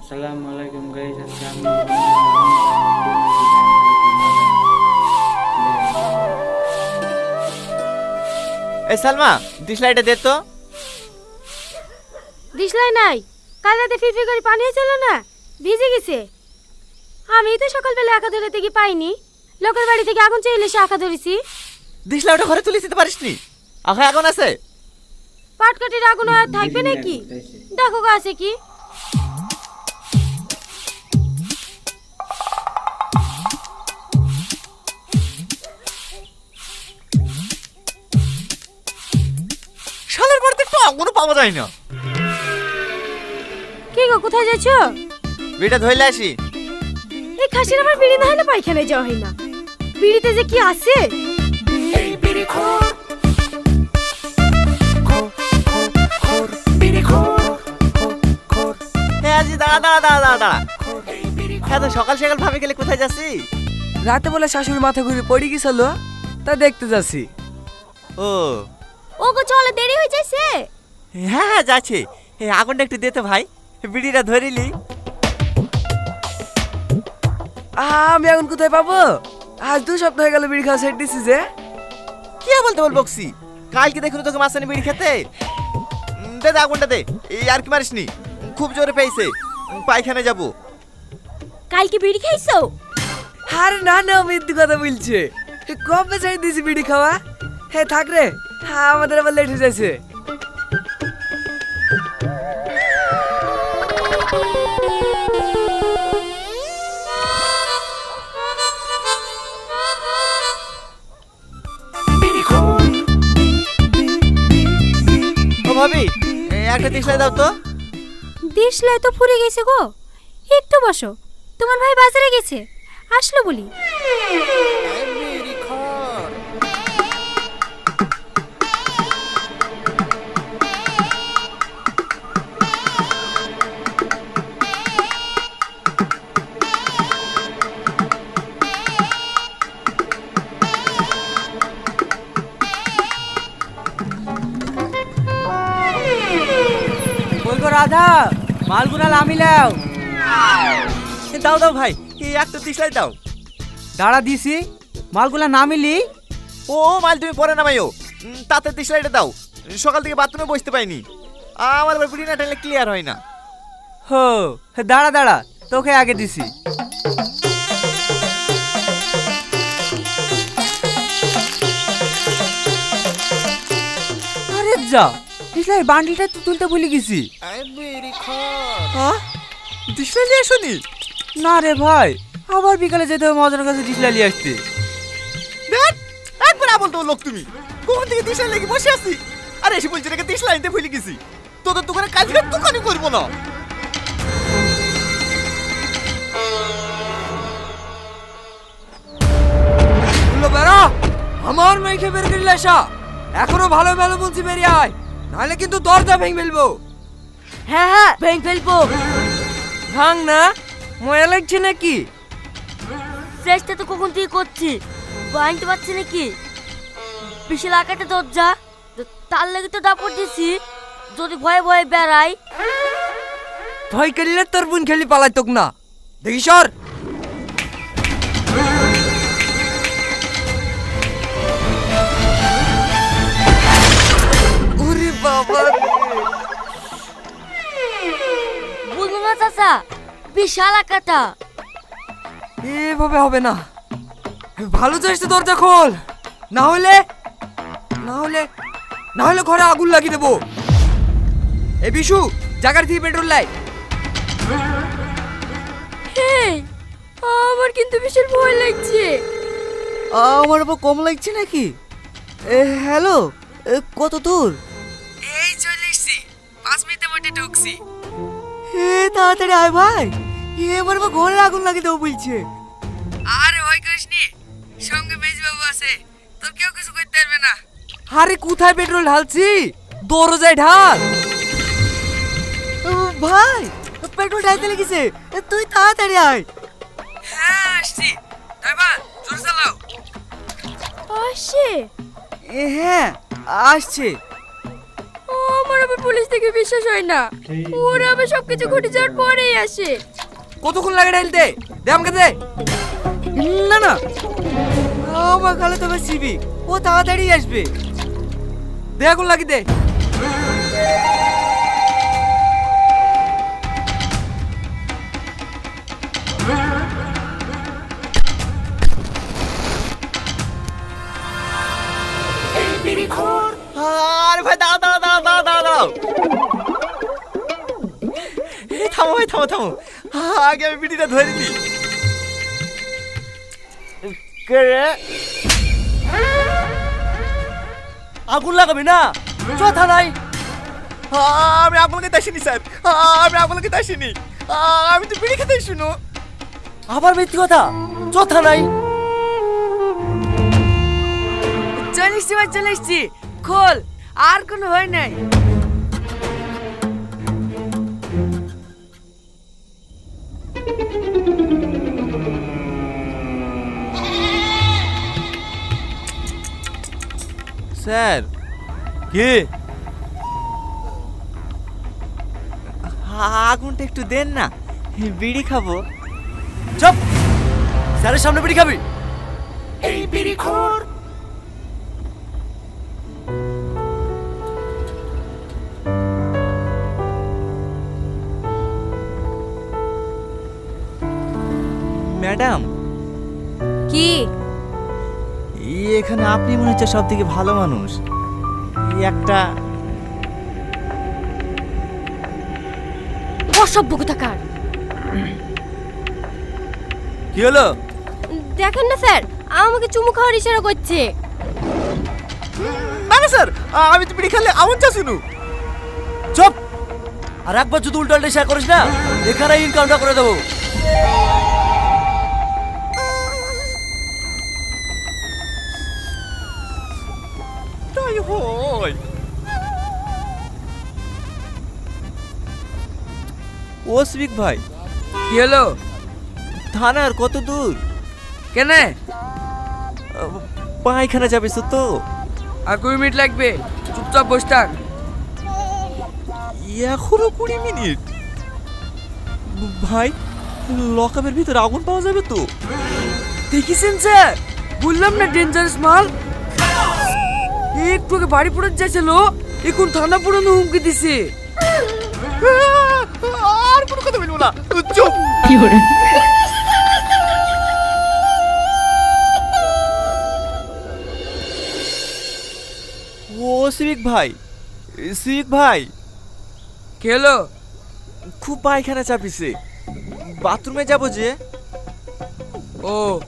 আসসালামু আলাইকুম গাইস আজকে আমি এই সালমা ডিসলাইটে দে তো। দিশলাই নাই? কাল রাতে ফিরফির করে পানি হয়েছিল না? ভিজে গেছে। আমি তো সকালবেলা একা ধরে কি পাইনি। লোকের বাড়ি থেকে আগুন চেয়ে এসে আঁকা ধরেছি। ডিসলাইটটা ঘরে তুলে দিতে পারিস নি আখা এখন আছে? পাটকাঠির আগুন আর থাকবে নাকি? দেখো গা আছে কি? পাওয়া যায় না কি গো কোথায় যাচ্ছ? বিটা ধইলে আসি। এই খাসির আমার বিড়ি না হলে পায়খানায় যাওয়া হয় না। বিড়িতে যে কি আছে? দাঁড়া হ্যাঁ তো সকাল সকাল ভাবে গেলে কোথায় যাচ্ছি? রাতে বলে শাশুড়ি মাথা ঘুরে পড়ে গেছিল তা দেখতে যাচ্ছি। ও। ও গো চলে দেরি হয়ে যাচ্ছে হ্যাঁ হ্যাঁ যাচ্ছে। আগুনটা একটু দে তো ভাই। বিড়িটা ধরিলি। আমি এখন কোথায় পাবো? আজ দু সপ্তাহ হয়ে গেল বিড়ি খাওয়া সেট দিছি যে। কি আর বলতে বল বকসি? কালকে দেখুন তোকে মাছ আনি বিড়ি খেতে। দে দে আগুনটা দে। এই আর কি মারিস নি খুব জোরে পেয়েছে। পায়খানে যাব। কালকে বিড়ি খাইছো? আরে না না মিথ্যে কথা বলছে। কবে চাই দিছি বিড়ি খাওয়া? হ্যাঁ থাক রে। হ্যাঁ আমাদের আবার লেট হয়ে যাচ্ছে একটা দিশলাই দাও তো। দিশলাই তো ফুরে গেছে গো। একটু বসো। তোমার ভাই বাজারে গেছে। আসলো বলি। মালগুনা লামি লাও। দাও দাও ভাই এই একটা দিশলাই দাও। দাঁড়া দিছি মালগুলা নামিলি। ও মাল তুমি পরে নামাইও। উম, তাতে দিশলাইটা দাও। সকাল থেকে বাথরুমে বসতে পাইনি। আমার বিড়ি না টানলে ক্লিয়ার হয় না। হো দাঁড়া দাঁড়া তোকে আগে দিছি। আরে যা ইসলাই বান্ডিলটা তুলতে ভুলে গেছি। হ্যাঁ? দিশলাই নিয়ে আসনি? না রে ভাই আবার বিকালে যেতে হবে মজার কাছে ডিসলাই নিয়ে আসতে। দেখ একবার আবল তো লোক তুমি। কোন থেকে দিশলাই লেগে বসে আছি। আরে এসে বলছি রেখে দিশলাই নিতে ভুলে গেছি। তোদের দোকানে কাজ করে দোকানই করব না। বেড়া আমার মেয়েকে বের করে আসা। এখনও ভালো ভালো বলছি বেরিয়ে আয়। নাহলে কিন্তু দরজা ভেঙে ফেলব। হ্যাঁ হ্যাঁ ভেঙে ফেলব। ভাঙ না ময়া লাগছে নাকি? চেষ্টা তো কখন থেকে করছি ভাঙতে পারছি নাকি? বিশাল আকারটা দরজা তার লেগে তো দাপট দিছি। যদি ভয়ে ভয়ে বেড়াই। ভয় করলে তোর বোন খেলি পালাই তোক না। দেখি সর। ওরে বাবা। বুঝলো না চাচা? বিশাল আকারটা এভাবে হবে না। ভালো চাইছে দরজা খোল। না হলে না হলে না হলে ঘরে আগুন লাগিয়ে দেবো। এ বিশু জাগার থেকে পেট্রোল লাই আমার কিন্তু বিশাল ভয় লাগছে। আমার আবার কম লাগছে নাকি? হ্যালো কত দূর? এই চলে এসছি। পাঁচ মিনিটের মধ্যে ঢুকছি। হে তাড়াতাড়ি আয় ভাই। এবার আবার ঘরে আগুন লাগিয়ে দেবো বলছে। আরে ভয় করিস নি সঙ্গে মেজবাবু আছে। তোর কেউ কিছু করতে পারবে না। আরে কোথায় পেট্রোল ঢালছি? দরজায় ঢাল। ভাই পেট্রোল ঢালতে লেগেছে। তুই তাড়াতাড়ি আয়। হ্যাঁ আসছি। ড্রাইভার জোরে চালাও। আসে হ্যাঁ আসছে। পুলিশ থেকে বিশ্বাস হয় না। ওরা আবার সবকিছু ঘটে যাওয়ার পরেই আসে। কতক্ষণ লাগে ঢালতে দে? আমাকে দে। না না। আমার খালে তবে সিবি। ও তাড়াতাড়ি আসবে। দে এখন লাগি দে। থামো ভাই থামো থামো আগে আমি বিড়িটা ধরে রে আগুন লাগাবি না কথা নাই আমি আগুন খেতে আসিনি স্যার আমি আগুন খেতে আসিনি আমি তো বিড়ি খেতে শুনো আবার মিথ্যে কথা চথা নাই চলে এসছি ভাই চলে এসছি খোল আর কোনো হয় নাই স্যার। কি? আগুনটা একটু দেন না বিড়ি খাব। চপ! স্যারের সামনে বিড়ি খাবি। এই বিড়ি খোর। ম্যাডাম। কি? এখানে আপনি মনে হচ্ছে সব থেকে ভালো মানুষ। এই একটা অসভ্য কোথাকার। কি হলো? দেখেন না স্যার আমাকে চুমু খাওয়ার ইশারা করছে। না না স্যার আমি তো বিড়ি খেলে আমন চা শুনু চুপ! আর একবার যদি উল্টো উল্টো শেয়ার করিস না এখানে ইনকামটা করে দেবো। হয় ও সিভিক ভাই। কি হলো? থানার কত দূর? কেনে? পায়খানা যাবে তো। আর কুড়ি মিনিট লাগবে। চুপচাপ বস থাক। এখনও কুড়ি মিনিট? ভাই লকআপের ভিতরে আগুন পাওয়া যাবে তো? দেখিছেন স্যার? বললাম না ডেঞ্জারাস মাল? একটু আগে বাড়ি পড়ে যাচ্ছিল এখন থানা পুরনো হুমকি দিছে। আর কোনো কথা বলব না। চুপ। ও সিভিক ভাই সিভিক ভাই। খেলো খুব পায়খানা চাপিছে। বাথরুমে যাব যে। ও।